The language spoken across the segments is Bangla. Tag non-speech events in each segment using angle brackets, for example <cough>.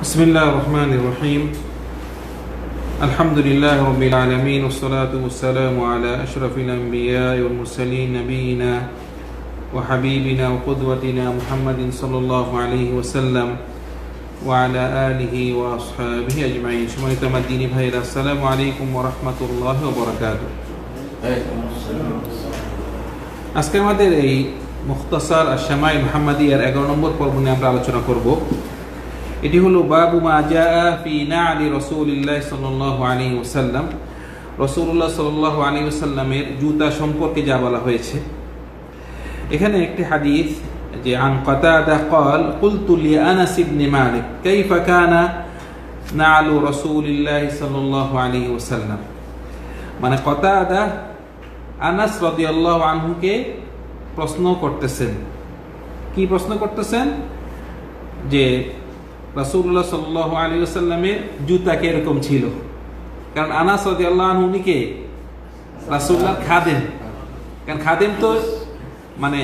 بسم الله الرحمن الرحيم الحمد لله رب العالمين والصلاة والسلام على أشرف الأنبياء والمرسلين نبينا وحبيبنا وقدوتنا محمد صلى الله عليه وسلم وعلى آله وأصحابه أجمعين شمعت مديني بهير السلام عليكم ورحمة الله وبركاته আজকে আমাদের এই মুখতাসার আর শামাই মোহাম্মদিয়ার এগারো নম্বর পর্ব নিয়ে আমরা আলোচনা করব এটি হলো বাবু মা জা ফি না আলী রসুল্লাহ সাল্লাহ আলী ওসাল্লাম রসুল্লাহ সাল্লাহ আলী ওসাল্লামের জুতা সম্পর্কে যা বলা হয়েছে এখানে একটি হাদিস যে আন قتادة قال قلت لأنس بن مالك كيف كان نعل رسول الله صلى الله عليه وسلم মানে কতাদা আনাস রাদিয়াল্লাহু আনহুকে প্রশ্ন করতেছেন কি প্রশ্ন করতেছেন যে রাসুল্লাহ সাল্লাহ আলী আসাল্লামের জুতা এরকম ছিল? কারণ আনাস রদি আল্লাহ উনি কে রাসুল্লাহ খাদেম। কারণ খাদেম তো মানে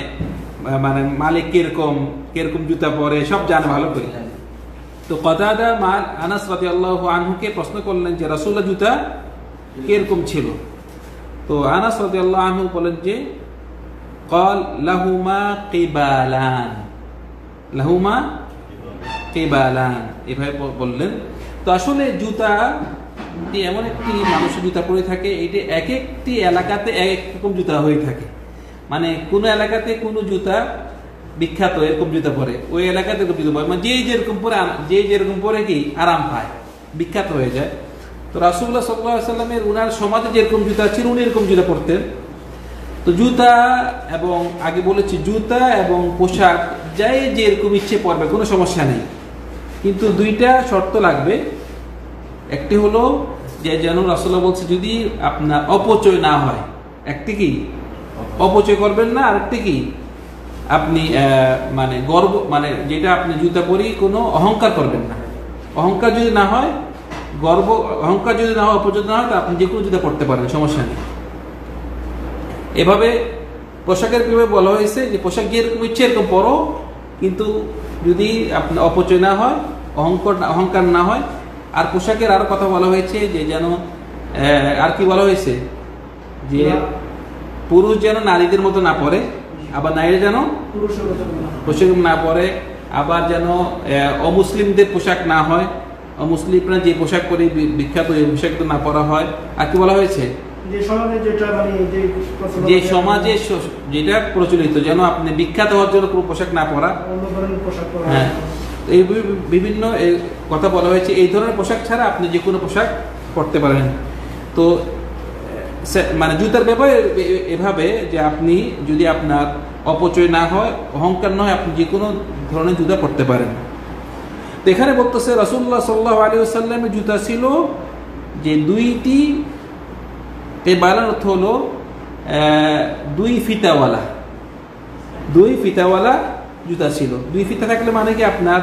মানে মালিক কীরকম কীরকম জুতা পরে, সব জানে ভালো করে। তো কদাদা মাল আনাস রাতি আল্লাহ আনহুকে প্রশ্ন করলেন যে রাসুল্লাহ জুতা কীরকম ছিল? তো আনাস রাতি আল্লাহ আনহু বলেন যে, কল লাহুমা কিবালান। লাহুমা কেবালান। এভাবে বললেন। তো আসলে জুতা এমন একটি মানুষের জুতা পরে থাকে, এটি এক একটি এলাকাতে এক এক রকম জুতা হয়ে থাকে। মানে কোনো এলাকাতে কোনো জুতা বিখ্যাত এরকম জুতা পরে, ওই এলাকাতে এরকম জুতা পরে। মানে যে যেরকম পরে যে যেরকম পরে কি আরাম পায়, বিখ্যাত হয়ে যায়। তো রাসুল্লাহ সাল্লাহ সাল্লামের উনার সমাজে যেরকম জুতা ছিল, উনি এরকম জুতা পরতেন। তো জুতা এবং আগে বলেছি, জুতা এবং পোশাক, যাই যেরকম ইচ্ছে পরবে, কোনো সমস্যা নেই। কিন্তু দুইটা শর্ত লাগবে। একটি হলো যে যেন রাসুল্লাহ বলছে, যদি আপনার অপচয় না হয়, একটি কি? অপচয় করবেন না, আরেকটি কি? আপনি মানে গর্ব মানে যেটা আপনি জুতা পরি কোনো অহংকার করবেন না। অহংকার যদি না হয়, গর্ব, অহংকার যদি না হয়, অপচয় না হয় তো আপনি যে কোনো জুতা পড়তে পারেন, সমস্যা নেই। এভাবে পোশাকের কীভাবে বলা হয়েছে যে পোশাক যেরকম ইচ্ছে এরকম পরো, কিন্তু যদি আপনার অপচয় না হয় অহংকার অহংকার না হয় আর পোশাকের আরও কথা বলা হয়েছে যে যেন আর কি বলা হয়েছে? যে পুরুষ যেন নারীদের মতো না পরে আবার নারীরা যেন পোশাক না পরে আবার যেন অমুসলিমদের পোশাক না হয় অমুসলিমরা যে পোশাক পরে বিখ্যাত এই পোশাক তো না পরা হয় আর কি বলা হয়েছে? যে সমাজে যেটা মানে যেটা প্রচলিত যেন আপনি বিখ্যাত হওয়ার জন্য কোনো পোশাক না পরা। হ্যাঁ। এই বিভিন্ন কথা বলা হয়েছে এই ধরনের পোশাক ছাড়া আপনি যে কোনো পোশাক পরতে পারেন। তো মানে জুতার ব্যাপারে এভাবে যে আপনি যদি আপনার অপচয় না হয় অহংকার নয় আপনি যে কোনো ধরনের জুতা পরতে পারেন। তো এখানে বলতেছে রসুল্লাহ সাল্লাহ আলী সাল্লামের জুতা ছিল যে দুইটি এই বালার অর্থ হলো দুই ফিতাওয়ালা। দুই ফিতাওয়ালা জুতা ছিল। দুই ফিতা থাকলে মানে কি আপনার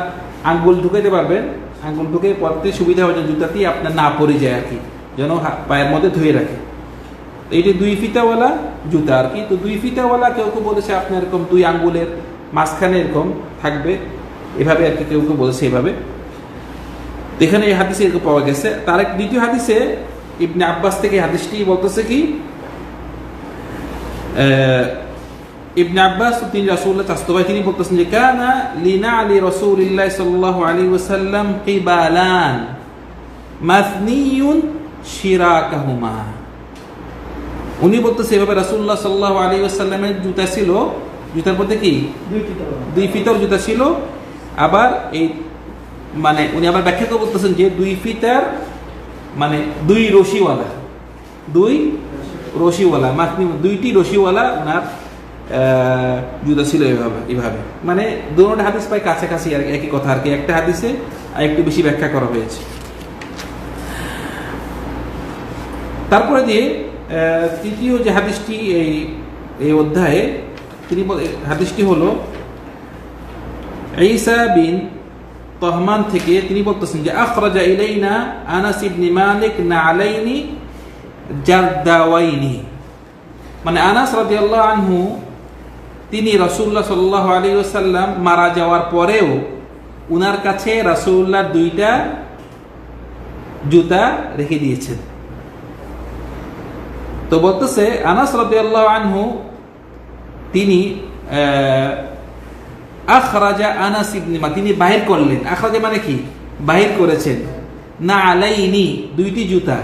আঙ্গুল ঢুকাইতে পারবেন? আঙ্গুল ঢুকে পরতে সুবিধা হয় জুতাটি আপনার না পড়ে যায় আর কি, যেন পায়ের মধ্যে ধুয়ে রাখে। তো এইটি দুই ফিতাওয়ালা জুতা আর কি, তো দুই ফিতাওয়ালা কেউ কেউ বলেছে আপনার এরকম দুই আঙ্গুলের মাঝখানে এরকম থাকবে। এভাবে আর কি কেউ কেউ বলেছে এভাবে। এখানে এই হাদিসে এরকম পাওয়া গেছে। তার এক দ্বিতীয় হাদিসে ইবনে আব্বাস থেকে হাদিসটি বলতেছে কি? ইবনে আব্বাস তিনি রাসূলুল্লাহ চাস্তো ভাই তিনি বলতেছেন যে কানা লিনা আলী রাসূলিল্লাহ সাল্লাল্লাহু আলাইহি ওয়াসাল্লাম কিবালান মাসনিয়ুন শিরাকাহুমা। উনি বলতেছে এভাবে রাসূলুল্লাহ সাল্লাল্লাহু আলাইহি ওয়াসাল্লামের জুতা ছিল জুতার মধ্যে কি? দুই ফিতার জুতা ছিল। আবার এই মানে উনি আবার ব্যাখ্যা করে বলতেছেন যে দুই ফিতার মানে দুই রশিওয়ালা দুই রশিওয়ালা মাতনি দুইটি রশিওয়ালা ওনার জুতা ছিল এভাবে এভাবে। মানে দুটো হাদিস প্রায় কাছাকাছি আর একই কথা আর কি, একটা হাদিসে আর একটু বেশি ব্যাখ্যা করা হয়েছে। তারপরে দিয়ে তৃতীয় যে হাদিসটি এই এই অধ্যায়ে, তিনি হাদিসটি হলো, ঈসা বিন তহমান থেকে তিনি বলতেছেন যে, আখরাজা ইলাইনা আনাস ইবনে মালিক নালাইনি জারদাওয়াইনি। মানে আনাস রাদিয়াল্লাহু আনহু, তিনি রাসূলুল্লাহ সাল্লাল্লাহু আলাইহি ওয়াসাল্লাম মারা যাওয়ার পরেও উনার কাছে রাসূলুল্লাহ দুইটা জুতা রেখে দিয়েছেন। তো বলতেছে, আনাস রাদিয়াল্লাহু আনহু, তিনি আখরাজা আনাস ইবনে মা তিনি বাহির করলেন। আখরাজা মানে কি? বাহির করেছেন। না আলাইনি, দুইটি জুতা।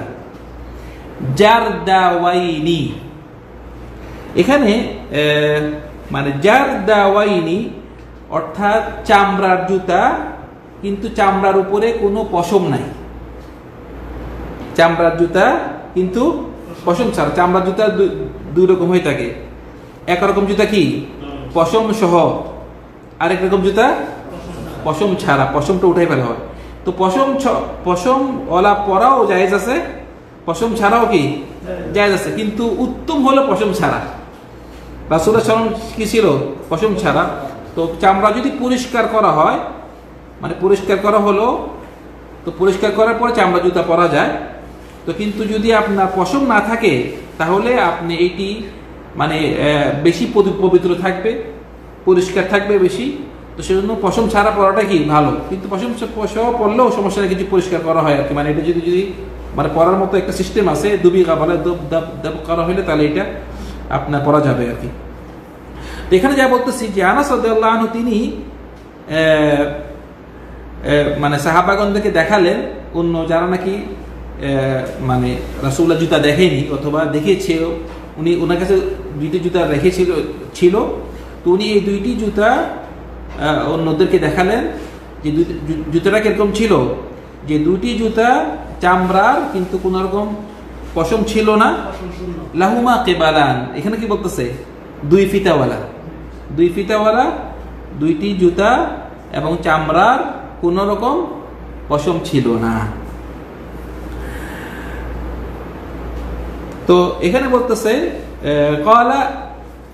জারদাওয়াইনি। এখানে মানে জারদাওয়াইনি অর্থাৎ চামড়ার জুতা, কিন্তু চামড়ার উপরে কোনো পশম নাই। চামড়ার জুতা, কিন্তু পশম ছাড়া। চামড়ার জুতা দুই রকম হয়ে থাকে। একরকম জুতা কি? পশম সহ। আরেক রকম জুতা? পশম ছাড়া, পশমটা উঠাই ফেলা হয়। তো পশম পশম ওলা পরাও জায়েজ আছে, পশম ছাড়াও কি? জায়েজ আছে, কিন্তু উত্তম হলো পশম ছাড়া। রাসুলের চরণ কি ছিল? পশম ছাড়া। তো চামড়া যদি পরিষ্কার করা হয় মানে পরিষ্কার করা হলো, তো পরিষ্কার করার পরে চামড়া জুতা পরা যায়। তো কিন্তু যদি আপনার পশম না থাকে, তাহলে আপনি এইটি মানে বেশি পবি- পবিত্র থাকবে। পরিষ্কার থাকবে বেশি। তো সেজন্য পশম ছাড়া পরাটা কি? ভালো। কিন্তু পশম সহ পরলেও সমস্যা কিছু পরিষ্কার করা হয় আর কি। মানে এটা যদি যদি মানে পরার মতো একটা সিস্টেম আছে, দুবি বলে দাব করা হলে তাহলে এটা আপনার পরা যাবে আর কি। এখানে যা বলতেছি যে আনাস রাদিয়াল্লাহু তিনি মানে সাহাবাগণদেরকে দেখালেন। অন্য যারা নাকি মানে রাসূলুল্লাহ জুতা দেখেনি অথবা দেখেছে উনি ওনার কাছে জুতা রেখেছিল, ছিল। তো উনি এই দুইটি জুতা অন্যদেরকে দেখালেন যে জুতাটা কীরকম ছিল? যে দুটি জুতা চামড়ার, কিন্তু কোন রকম পশম ছিল না। লাহুমা কেবালান, এখানে কি বলতেছে? দুই ফিতাওয়ালা। দুই ফিতাওয়ালা, দুইটি জুতা এবং চামড়ার কোন রকম পশম ছিল না। তো এখানে বলতেছে কলা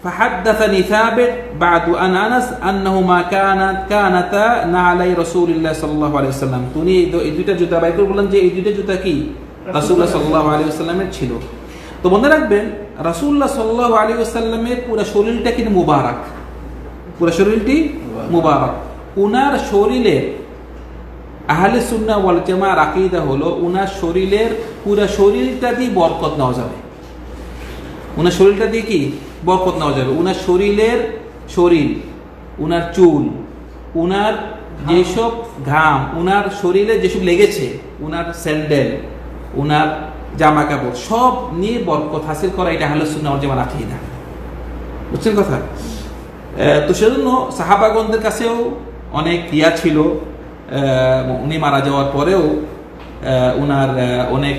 فحدثني ثابت بعد أن أنس أنهما كانت كانتا نعلي رسول الله صلى الله عليه وسلم তুমি এই দু- এই দুইটা জুতা বাইর করে বললেন যে এই দুইটা জুতা কি রাসূলুল্লাহ সাল্লাল্লাহু আলাইহি ওয়াসাল্লামের ছিল তো মনে রাখবেন রাসূলুল্লাহ সাল্লাল্লাহু আলাইহি ওয়াসাল্লামের পুরো শরীরটা কিন্তু মুবারক পুরো শরীরটি মুবারক উনার শরীরে আহলে সুন্না ওয়াল জামার আকীদা হলো উনার শরীরের পুরো শরীরটা দিয়ে বরকত নেওয়া যাবে উনার শরীরটা দিয়ে কি বরকত নেওয়া যাবে। উনার শরীরের শরীর, উনার চুল, উনার যেসব ঘাম, উনার শরীরে যেসব লেগেছে, উনার স্যান্ডেল, উনার জামা কাপড় সব নিয়ে বরকত হাসিল করা এটা আহলে সুন্না ওয়াল জামার আকীদা। বুঝছেন কথা? তো সেজন্য সাহাবাগনদের কাছেও অনেক ক্রিয়া ছিল। উনি মারা যাওয়ার পরেও উনার অনেক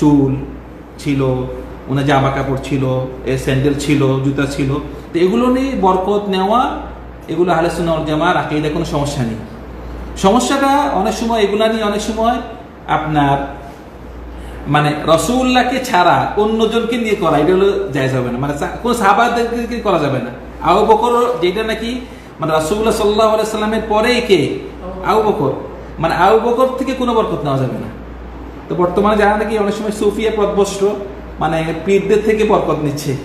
চুল ছিল। উনার জামা কাপড় ছিল স্যান্ডেল ছিল, জুতা ছিল। তো এগুলো নিয়ে বরকত নেওয়া, এগুলো আলোচনা জামা রাখে কোনো সমস্যা নেই। সমস্যাটা অনেক সময় এগুলা নিয়ে অনেক সময় আপনার মানে রসগোল্লাকে ছাড়া অন্যজনকে নিয়ে করা, এটা হলো জায়জ হবে না। মানে কোনো সাহাবাদেরকে করা যাবে না। আবু বকর যেটা নাকি মানে রসগোল্লা সাল্লাহ সাল্লামের পরেই কে? আবু বকর। মানে আবু বকর থেকে কোনো বরকত নেওয়া যাবে না। তো বর্তমানে যারা নাকি অনেক সময় সুফিয়া পদভস্ত মানে পীরদের থেকে বরকত নিচ্ছে।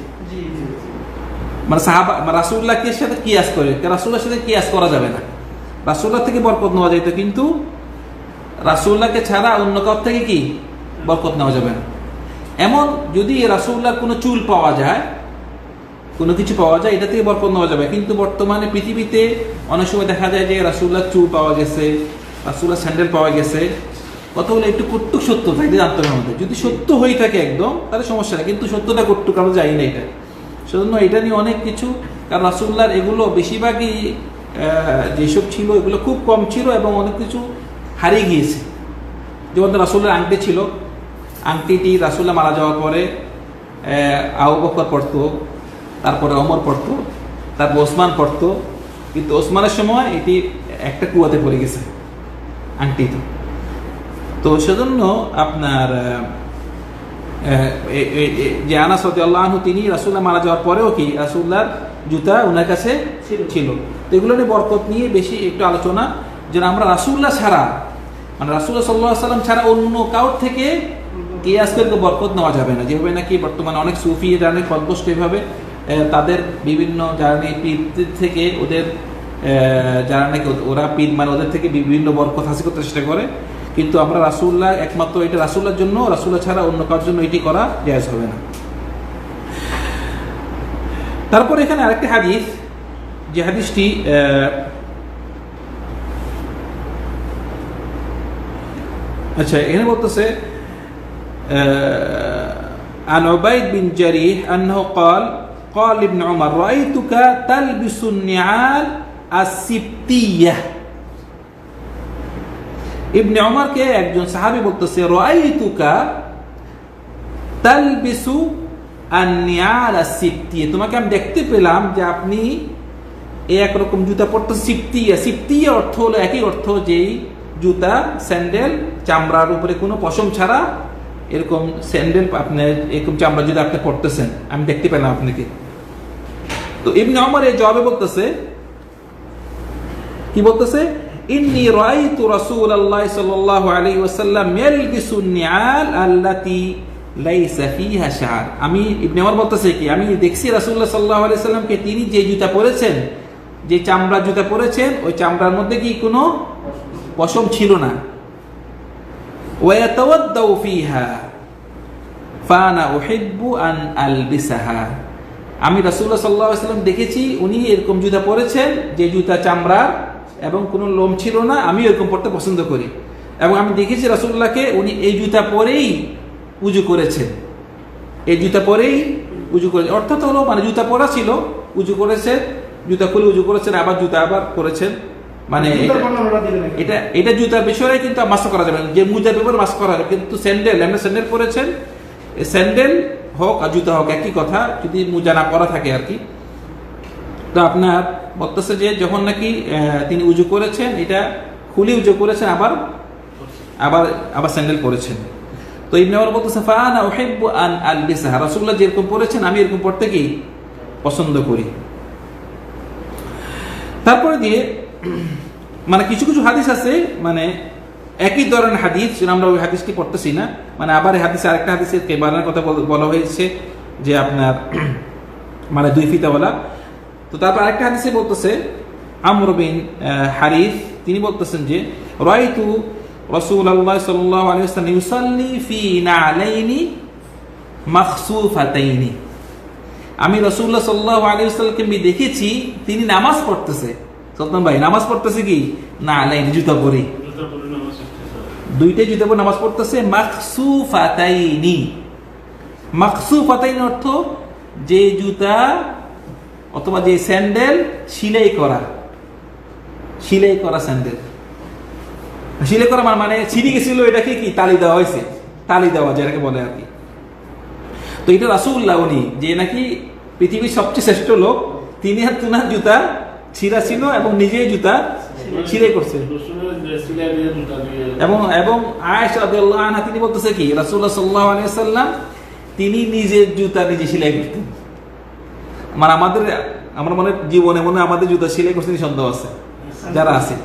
মানে সাহাবা রাসুল্লাহকে সাথে কিয়াস করে? রাসুল্লাহর সাথে কিয়াস করা যাবে না। রাসুল্লাহ থেকে বরকত নেওয়া যেত কিন্তু রাসুল্লাহকে ছাড়া অন্য কার থেকে কি? বরকত নেওয়া যাবে না। এমন যদি রাসুল্লাহর কোনো চুল পাওয়া যায় কোনো কিছু পাওয়া যায় এটা থেকে বরকত নেওয়া যাবে। কিন্তু বর্তমানে পৃথিবীতে অনেক সময় দেখা যায় যে রাসুল্লাহ চুল পাওয়া গেছে রাসুল্লাহ স্যান্ডেল পাওয়া গেছে কথা হলো একটু কটুক সত্য থাকতে জানতে হবে আমাদের। যদি সত্য হয়ে থাকে একদম, তাহলে সমস্যা নেই। কিন্তু সত্যটা কটুক আমরা জানি না এটা। সেজন্য এটা নিয়ে অনেক কিছু, কারণ রাসুল্লাহর এগুলো বেশিরভাগই যেসব ছিল, এগুলো খুব কম ছিল এবং অনেক কিছু হারিয়ে গিয়েছে। যেমন রাসুল্লার আংটি ছিল। আংটিটি রাসুল্লাহ মারা যাওয়ার পরে আবু বকর পড়তো, তারপরে অমর পড়তো, তারপর ওসমান পড়তো। কিন্তু ওসমানের সময় এটি একটা কুয়াতে পড়ে গেছে আংটি তো সেজন্য আপনার যে আনাস আল্লাহ তিনি রাসুল্লাহ মারা যাওয়ার পরেও কি রাসুল্লাহর জুতা ওনার কাছে ছিল। তো এগুলো নিয়ে বরকত নিয়ে বেশি একটু আলোচনা যেন আমরা রাসুল্লাহ ছাড়া মানে রাসুল্লাহ সাল্লাহ সাল্লাম ছাড়া অন্য কাউর থেকে কিয়াস করে বরকত নেওয়া যাবে না। যেভাবে নাকি বর্তমানে অনেক সুফি জানে পদবস্ত এভাবে আহ, তাদের বিভিন্ন জার্নি পীরদের থেকে ওদের যারা নাকি ওরা পীর মানে ওদের থেকে বিভিন্ন বরকত হাসিল করতে চেষ্টা করে। কিন্তু আমরা রাসুল্লাহ একমাত্র এটা রাসুল্লাহর জন্য রাসুল্লাহ ছাড়া অন্য কারোর জন্য এটি করা জায়েজ হবে না তারপর এখানে আরেকটি হাদিস যে হাদিসটি আহ, আচ্ছা এখানে বলতেছে آه، عن عبيد بن جريح أنه قال قال ابن عمر رأيتك تلبس النعال السبتية ইবনে ওমরকে একজন সাহাবী বলতেছে, রাআইতুকা তালবিসু আন-নিয়াল আস-সিবতিয়া তোমাকে আমি দেখতে পেলাম যে আপনি একরকম জুতা পরতে সিপ্তিয়া সিপ্তিয়া অর্থ হলো একই অর্থ যেই জুতা, স্যান্ডেল, চামড়ার উপরে কোনো পশম ছাড়া এরকম স্যান্ডেল আপনি, এরকম চামড়া জুতা আপনি পরতেছেন। আমি দেখতে পেলাম আপনাকে। তো ইবনে ওমর এই জবাবে বলতেছে, কি বলতেছে? ইন্নি রাআইতু রাসূলুল্লাহ সাল্লাল্লাহু আলাইহি ওয়াসাল্লাম ইয়ালবিসু নিআল আল্লাতি লাইসা ফিহা শার আমি, ইবনে ওমর বলতেছে কি, আমি দেখছি রাসূলুল্লাহ সাল্লাল্লাহু আলাইহি সাল্লামকে তিনি যে জুতা পরেছেন, যে চামড়া জুতা পরেছেন, ওই চামড়ার মধ্যে কি কোনো পশম ছিল না? ওয়াতাওয়াদ্দাউ ফিহা, ফানা উহিব্বু আন আলবিসাহা। আমি রাসূলুল্লাহ সাল্লাল্লাহু আলাইহি সাল্লাম দেখেছি, উনি এরকম জুতা পরেছেন, যে জুতা চামড়ার এবং কোনো লোম ছিল না আমি এরকম পড়তে পছন্দ করি। এবং আমি দেখেছি রাসূলুল্লাহকে উনি এই জুতা পরেই উজু করেছেন। এই জুতা পরেই উজু করেছেন। অর্থাৎ হলো মানে জুতা পরা ছিল উজু করেছেন জুতা খুলে উজু করেছেন আবার জুতা আবার করেছেন মানে এটা-। এটা জুতার বিষয়ে কিন্তু মাস করা যাবে না। যে মুজার ব্যাপারে মাস করা যাবে কিন্তু স্যান্ডেল আমরা স্যান্ডেল পরেছেন। স্যান্ডেল হোক আর জুতা হোক একই কথা। যদি মোজা না করা থাকে আর কি তো আপনার বলতেছে যে যখন নাকি তিনি উজু করেছেন, এটা খুলে উজু করেছেন, আবার আবার আবার স্যান্ডেল পরেছেন। তো ইবনে ওমর বলতেছে ফানা উহিব্বু আন আলবিসাহা। রাসূলুল্লাহ যেরকম পরেছেন, আমি এরকম পড়তে কি পছন্দ করি। তারপরে দিয়ে মানে কিছু কিছু হাদিস আছে মানে একই ধরনের হাদিস আমরা ওই হাদিসটি পড়তেছি না মানে আবার হাদিসে আরেকটা হাদিসের কেবারের কথা বলা হয়েছে যে আপনার মানে দুই ফিতাওয়ালা তো তারপর আরেকটা হাদিসে বলতেছে আমর বিন হারিস তিনি বলতেছেন যে রাইতু রাসূলুল্লাহ সাল্লাল্লাহু আলাইহি ওয়াসাল্লাম ইউসাল্লি ফি নালাইনি মাখসুফাতাইনি। আমি রসুল্লাহ সাল্লাহ আলী সাল্লামকে আমি দেখেছি তিনি নামাজ পড়তেছে। সলমান ভাই নামাজ পড়তেছে কি? না আলাইনি জুতা পরে দুইটাই জুতা পরে নামাজ পড়তেছে মাকসু ফাতাইনি মাকসু ফাতাইনি অর্থ যে জুতা অথবা যে স্যান্ডেল, সিলাই করা। সিলাই করা স্যান্ডেল। সিলাই করা মানে- মানে ছিঁড়ে গেছিল, এটাকে কি? তালি দেওয়া হয়েছে। তালি দেওয়া, যেটাকে বলে আর কি। তো এটা রাসুল্লাহ উনি, যে নাকি পৃথিবীর সবচেয়ে শ্রেষ্ঠ লোক, তিনি আর তুনার জুতা ছিঁড়া ছিল এবং নিজেই জুতা ছিঁড়ে করছে। এবং এবং আয়েশা আনহা, তিনি বলতেছে কি? রাসূলুল্লাহ সাল্লাল্লাহু আলাইহি সাল্লাম তিনি নিজের জুতা নিজে সেলাই করতেন। মানে আমাদের আমার মনে জীবনে মনে হয় আমাদের জুতা সিলাই করতে সন্দেহ আছে যারা আছে।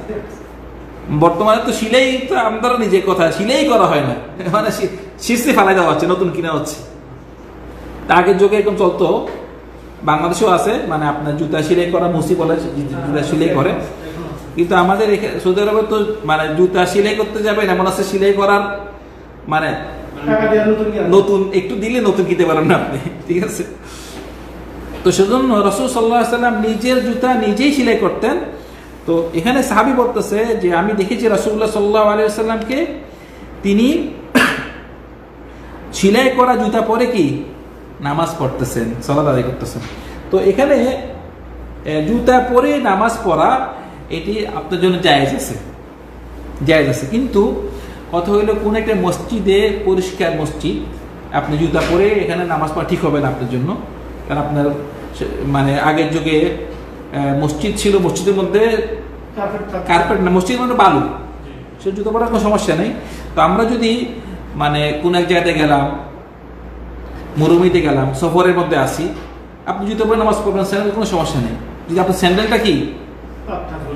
বর্তমানে তো সিলাই তো আমরা নিজে কথা সিলাই করা হয় না। মানে শীর্ষে ফেলাই দেওয়া হচ্ছে নতুন কিনা হচ্ছে। আগের যুগে এরকম চলতো বাংলাদেশেও আছে মানে আপনার জুতা সিলাই করা মুসি বলে জুতা সেলাই করে। কিন্তু আমাদের এখানে সৌদি আরবে তো মানে জুতা সিলাই করতে যাবেন এমন আছে সিলাই করার মানে নতুন একটু দিলে নতুন কিনতে পারেন না আপনি ঠিক আছে? তো সেজন্য রসুল সাল্লাহ সাল্লাম নিজের জুতা নিজেই সেলাই করতেন। তো এখানে সাহাবি বলতেছে যে, আমি দেখেছি রসুল্লাহ সাল্লাহ আলী সাল্লামকে তিনি সেলাই করা জুতা পরে কি? নামাজ পড়তেছেন সলাদ আদায় করতেছেন। তো এখানে জুতা পরে নামাজ পড়া, এটি আপনার জন্য জায়েজ আছে। জায়েজ আছে। কিন্তু কথা হইল কোন একটা মসজিদে পরিষ্কার মসজিদ, আপনি জুতা পরে এখানে নামাজ পড়া ঠিক হবে না আপনার জন্য। কারণ আপনার মানে আগের যুগে মসজিদ ছিল মসজিদের মধ্যে কার্পেট না মসজিদের মধ্যে বালু। সে জুতো পরার কোনো সমস্যা নেই। তো আমরা যদি মানে কোন এক জায়গাতে গেলাম মরুমিতে গেলাম সফরের মধ্যে আসি আপনি জুতো পরে নামাজ পড়বেন স্যান্ডেল কোনো সমস্যা নেই। যদি আপনার স্যান্ডেলটা কি?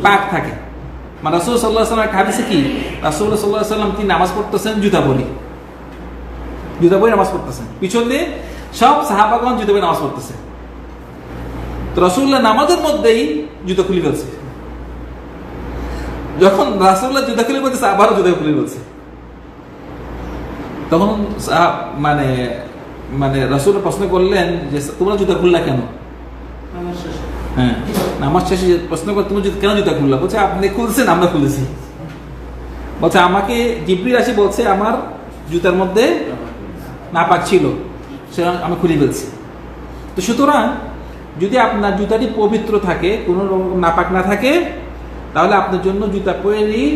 পাক থাকে। মানে রাসুল সাল্লাহ সাল্লাম একটা হাদিসে কি? রাসুল সাল্লাহ সাল্লাম তিনি নামাজ পড়তেছেন? জুতা পরি। জুতা পরে নামাজ পড়তেছেন। পিছন দিয়ে সব সাহাবাগণ জুতা পরে নামাজ পড়তেছে। তো রসুল্লাহ নামাজের মধ্যেই জুতো খুলে ফেলছে। যখন রাসুল্লাহ জুতা খুলে বলছে আবারও জুতা খুলে বলছে তখন মানে মানে রাসুল প্রশ্ন করলেন যে তোমরা জুতা খুললা কেন? হ্যাঁ নামাজ শেষে প্রশ্ন করে তুমি কেন জুতা খুললা? বলছে আপনি খুলছেন আমরা খুলেছি। বলছে আমাকে জিব্রি রাশি বলছে আমার জুতার মধ্যে নাপাক ছিল। সেটা আমি খুলে ফেলছি। তো সুতরাং যদি আপনার জুতাটি পবিত্র থাকে, কোনো রকম নাপাক না থাকে, তাহলে আপনার জন্য জুতা পরেই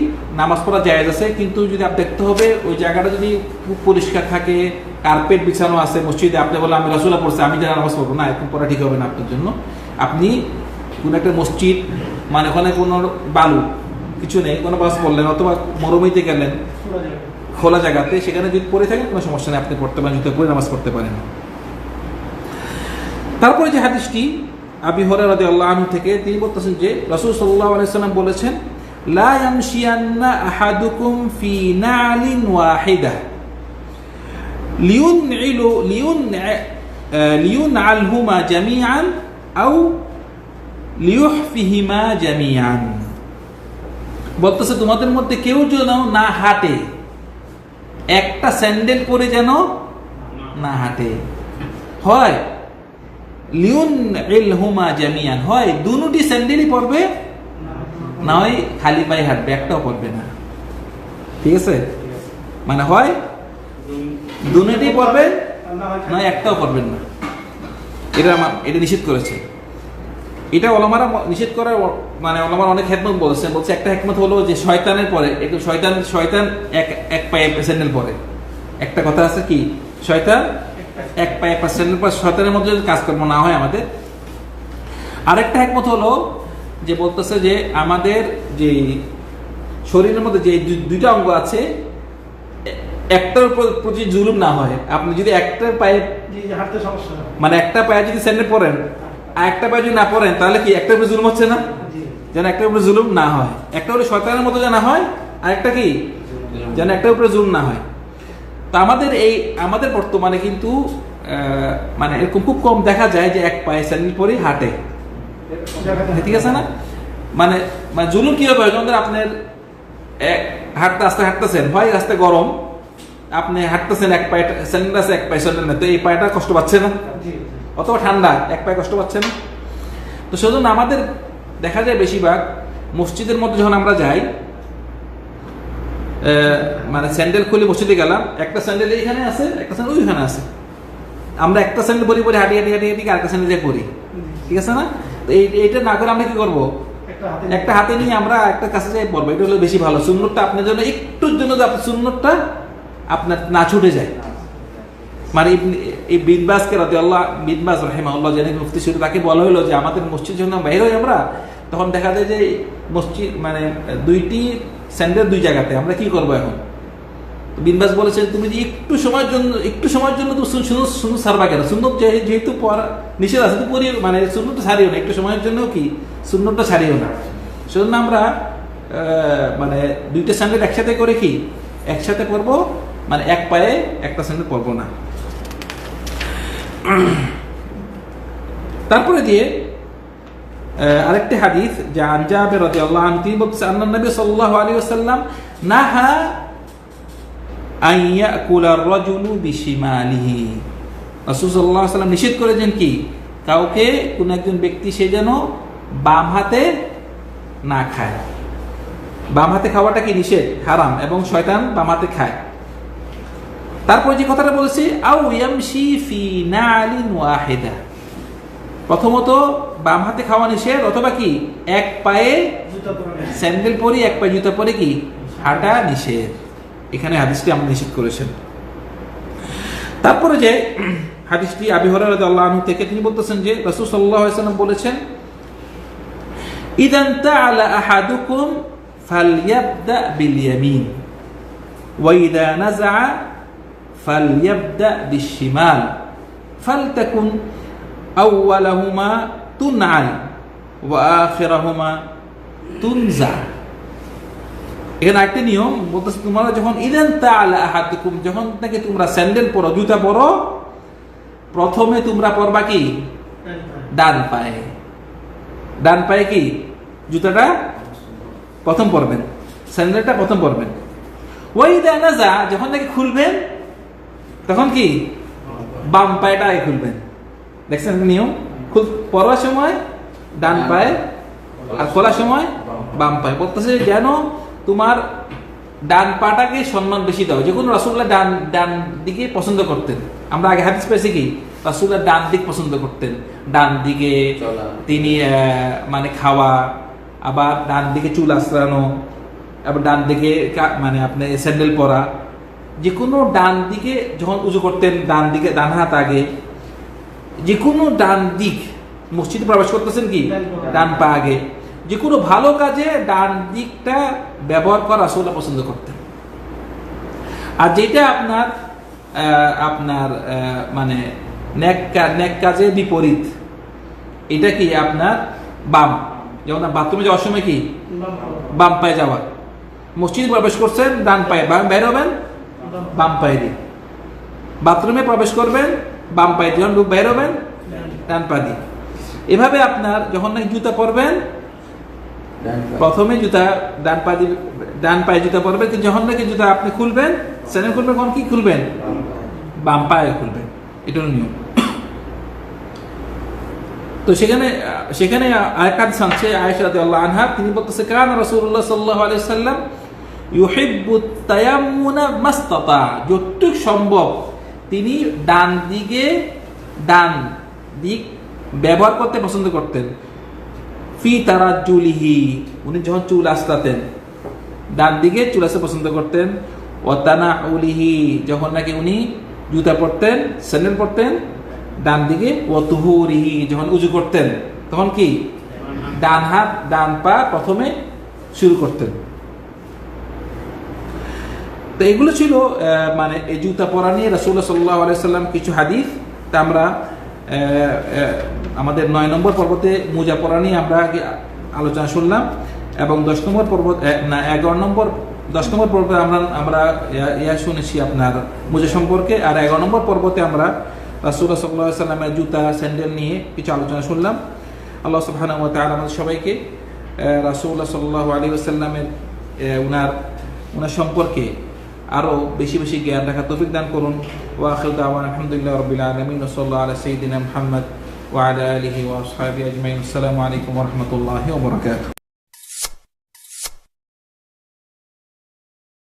নামাজ পড়া জায়েজ আছে, কিন্তু যদি আপনি দেখতে হবে, ওই জায়গাটা যদি খুব পরিষ্কার থাকে কার্পেট বিছানো আছে, মসজিদে আপনি বলে আমি রসুলা পড়ছি, আমি যারা নামাজ পড়ব। না এখন পড়া ঠিক হবে না আপনার জন্য। আপনি কোনো একটা মসজিদ মানে ওখানে কোনো বালু, কিছু নেই, কোনো বাস পড়লেন অথবা মরুমিতে গেলেন জায়গা খোলা জায়গাতে, সেখানে যদি পড়ে থাকেন কোনো সমস্যা নেই, আপনি পড়তে পারেন, জুতো পরে নামাজ পড়তে পারেন। তারপরে যে হাদিসটি আবি হরে রাদি আল্লাহ আনহু থেকে, তিনি বলতেছেন যে, রসুল সাল্লাহ আলাইসাল্লাম বলেছেন, লা ইয়ামশিয়ান্না আহাদুকুম ফি নালিন ওয়াহিদা। লিউন ইলু লিউন লিউন আলহুমা জামিআন আও লিউহফিহিমা জামিআন। বলতেছে, তোমাদের মধ্যে কেউ যেন না হাঁটে একটা স্যান্ডেল পরে যেন না হাঁটে। হয়। লিউন ইলহুমা জামিয়ান। হয় দুটি স্যান্ডেলই পরবে, না হয় খালি পায়ে হাঁটবে, একটাও পরবে না। ঠিক আছে? মানে হয় দুটি পরবে, না একটাও করবেন না। এটা আমার এটা নিষেধ করেছে। এটা অলমারা নিষেধ করার মানে অলমার অনেক হেকমত বলেছে। বলছে একটা হেকমত হলো যে শয়তানের পরে একটু শয়তান শয়তান এক এক পায়ে স্যান্ডেল পরে। একটা কথা আছে কি? শয়তান এক পায়ে এক স্যান্ডেল পরে শয়তানের মধ্যে যদি কাজকর্ম না হয় আমাদের। আরেকটা হেকমত হলো যে বলতেছে যে আমাদের যে শরীরের মধ্যে যে দুইটা অঙ্গ আছে একটার উপর প্রতি জুলুম না হয়। আপনি যদি একটার পায়ে মানে একটা পায়ে যদি স্যান্ডেল পরেন আর একটা পায়ে যদি না পড়েন তাহলে কি একটার উপরে জুলুম হচ্ছে না? যেন একটার উপরে জুলুম না হয়। একটা উপরে শয়তানের মতো যেন হয় আর একটা কি? যেন একটার উপরে জুলুম না হয়। তো আমাদের এই আমাদের বর্তমানে কিন্তু মানে এরকম খুব কম দেখা যায় যে এক পায়ে স্যান্ডেল পরে হাঁটে। ঠিক আছে না? মানে মানে জুলুম কি হবে? যখন আপনার এক হাঁটতে আস্তে হাঁটতেছেন। হয় রাস্তা গরম। আপনি হাঁটতেছেন এক পায়ে স্যান্ডেল আছে এক পায়ে স্যান্ডেল নেই। তো এই পায়েটা কষ্ট পাচ্ছে না? অথবা ঠান্ডা এক পায়ে কষ্ট পাচ্ছে না তো সেজন্য আমাদের দেখা যায় বেশিরভাগ মসজিদের মধ্যে যখন আমরা যাই মানে স্যান্ডেল খুলে মসজিদে গেলাম একটা স্যান্ডেল এইখানে আছে একটা স্যান্ডেল ওইখানে আছে। আমরা একটা স্যান্ডেল পরি পরি হাঁটি হাঁটি হাঁটি হাঁটি আরেকটা স্যান্ডেল পরি? ঠিক আছে না? তো এই এইটা না করে আমরা কি করব? একটা হাতে নিয়ে। আমরা একটা কাছে যাই পড়ব। এটা হলো বেশি ভালো। সুন্নতটা আপনার জন্য একটুর জন্য সুন্নতটা আপনার না ছুটে যায়। মানে এই বিনবাসকে রাতে আল্লাহ বিনবাস রহেমাউল্লাহ জানি মুফতি শুরু তাকে বলা হলো যে আমাদের মসজিদ যখন বাইরে হই আমরা, তখন দেখা যায় যে মসজিদ মানে দুইটি স্যান্ডেল দুই জায়গাতে, আমরা কি করব এখন? বিনবাস বলেছেন, তুমি যে একটু সময়ের জন্য একটু সময়ের জন্য তো শুনো শুনো সারবা কেন? সুন্নত যেহেতু পড়া নিষেধ আছে, তো পড়ি মানে শূন্যটা ছাড়িও না। একটু সময়ের জন্য কি? শূন্যটা ছাড়িও না। সেজন্য আমরা মানে দুইটা স্যান্ডেল একসাথে করে কি? একসাথে পরবো মানে এক পায়ে একটা স্যান্ডেল পরবো না। <clears throat> তারপরে দিয়ে আরেকটি হাদিস যা আনজাবে রাদিয়াল্লাহু আনহু তিনি বলতেছেন আন্না নবী সাল্লাল্লাহু আলাইহি ওয়াসাল্লাম নাহা আন ইয়াকুলা আর-রাজুলু বিশিমালিহি। রাসূল সাল্লাল্লাহু আলাইহি ওয়াসাল্লাম নিষেধ করেছেন কি? কাউকে, কোন একজন ব্যক্তি সে যেন বাম হাতে না খায়। বাম হাতে খাওয়াটা কি নিষেধ? হারাম। এবং শয়তান বাম হাতে খায়। তারপরে যে কথাটা বলেছি আউ ইয়ামশি ফি নালিন ওয়াহিদা। প্রথমত বাম হাতে খাওয়া নিষেধ অথবা কি? এক পায়ে স্যান্ডেল পরি এক পায়ে জুতা পরে কি? হাঁটা নিষেধ। এখানে হাদিসটি আমরা নিষেধ করেছেন। তারপরে যে হাদিসটি আবি হরারদ আল্লাহ আনহু থেকে তিনি বলতেছেন যে রাসূল আলাইহি সাল্লাম বলেছেন ইদান তাআলা আহাদুকুম ফালইয়াবদা বিল ইয়ামিন ওয়া ইদা নাযাআ ফালইয়াবদা বিশিমাল ফালতাকুন আউওয়ালাহুমা তুনআল ওয়া আখিরাহুমা তুনজা এখানে একটা নিয়ম বলতেছে, তোমরা যখন ইদান তাআলা আহাদুকুম যখন থেকে তোমরা স্যান্ডেল পরো, জুতা পরো, প্রথমে তোমরা পরবা কি? ডান পায়ে। ডান পায়ে কি? জুতাটা প্রথম পরবেন, স্যান্ডেলটা প্রথম পরবেন। ওই নাজা, যখন নাকি খুলবেন তখন কি? বাম পায়েটা আগে খুলবেন। দেখছেন নিয়ম? খুব পড়ার সময় ডান পায়ে আর খোলার সময় বাম পায়ে। বলতেছে যেন তোমার ডান পাটাকে সম্মান বেশি দাও। যে কোনো রাসুল্লাহ ডান ডান দিকে পছন্দ করতেন। আমরা আগে হাদিস পেয়েছি কি? রাসুল্লাহ ডান দিক পছন্দ করতেন। ডান দিকে তিনি মানে খাওয়া আবার ডান দিকে চুল আশ্রানো আবার ডান দিকে মানে আপনি স্যান্ডেল পরা। যে কোনো ডান দিকে যখন উজু করতেন ডান দিকে ডান হাত আগে যে কোনো ডান দিক মসজিদে প্রবেশ করতেছেন কি? ডান পা আগে। যে কোনো ভালো কাজে ডান দিকটা ব্যবহার করা আসলে পছন্দ করতেন। আর যেটা আপনার আপনার মানে ন্যাক কাজে বিপরীত এটা কি আপনার বাম? যেমন বাথরুমে যাওয়ার সময় কি? বাম পায়ে যাওয়া। মসজিদে প্রবেশ করছেন ডান পায়ে বাম বের হবেন? বাম পায়ে দিয়ে। বাথরুমে প্রবেশ করবেন বাম পায়ে দিয়ে যখন হবেন ডান পা দিয়ে। এভাবে আপনার যখন নাকি জুতা পরবেন প্রথমে জুতা ডান পা দিয়ে ডান পায়ে জুতা পরবেন কিন্তু যখন নাকি জুতা আপনি খুলবেন স্যান্ডেল খুলবেন কখন কি খুলবেন? বাম পায়ে খুলবেন। এটা হলো নিয়ম। তো সেখানে সেখানে আরেকটা হাদিস আছে আয়েশা রাদিয়াল্লাহু আনহা তিনি বলতেছে কান রাসূলুল্লাহ সাল্লাল্লাহু আলাইহি সাল্লাম ইউহিব্বু তায়াম্মুনা মাস্তাতা, যতটুক সম্ভব তিনি ডান দিকে, ডান দিক ব্যবহার করতে পছন্দ করতেন। ফি তারাজ্জুলিহি, উনি যখন চুল আসতাতেন ডান দিকে চুল আসতে পছন্দ করতেন। ওয়াতানা উলিহি যখন নাকি উনি জুতা পরতেন, স্যান্ডেল পরতেন, ডান দিকে। ওয়াতুহুরিহি যখন উজু করতেন, তখন কি? ডান হাত, ডান পা প্রথমে শুরু করতেন। তো এগুলো ছিল মানে এই জুতা পরা নিয়ে রাসুল্লাহ সাল্লাহ আলাইসাল্লাম কিছু হাদিস। তা আমরা আমাদের নয় নম্বর পর্বতে মোজা পরা নিয়ে আমরা আলোচনা শুনলাম এবং দশ নম্বর পর্বত না, এগারো নম্বর, দশ নম্বর পর্বতে আমরা আমরা ইয়া- শুনেছি আপনার মোজা সম্পর্কে। আর এগারো নম্বর পর্বতে আমরা রাসুল্লাহ সাল্লাহ সাল্লামের জুতা, স্যান্ডেল নিয়ে কিছু আলোচনা শুনলাম। আল্লাহ সুবহানাহু ওয়া আমাদের সবাইকে রাসুল্লাহ সাল্লাহ আলী আসাল্লামের উনার উনার সম্পর্কে আরও বেশি বেশি জ্ঞান রাখা তৌফিক দান করুন ওয়াখির দাওয়ান আলহামদুলিল্লাহ রাব্বিল আলামিন ওয়া সাল্লাল্লাহু আলা সাইয়্যিদিনা মুহাম্মদ ওয়া আলা আলিহি ওয়া আসহাবিহি আজমাইন আসসালামু আলাইকুম ওয়া রাহমাতুল্লাহি ওয়া বারাকাতুহু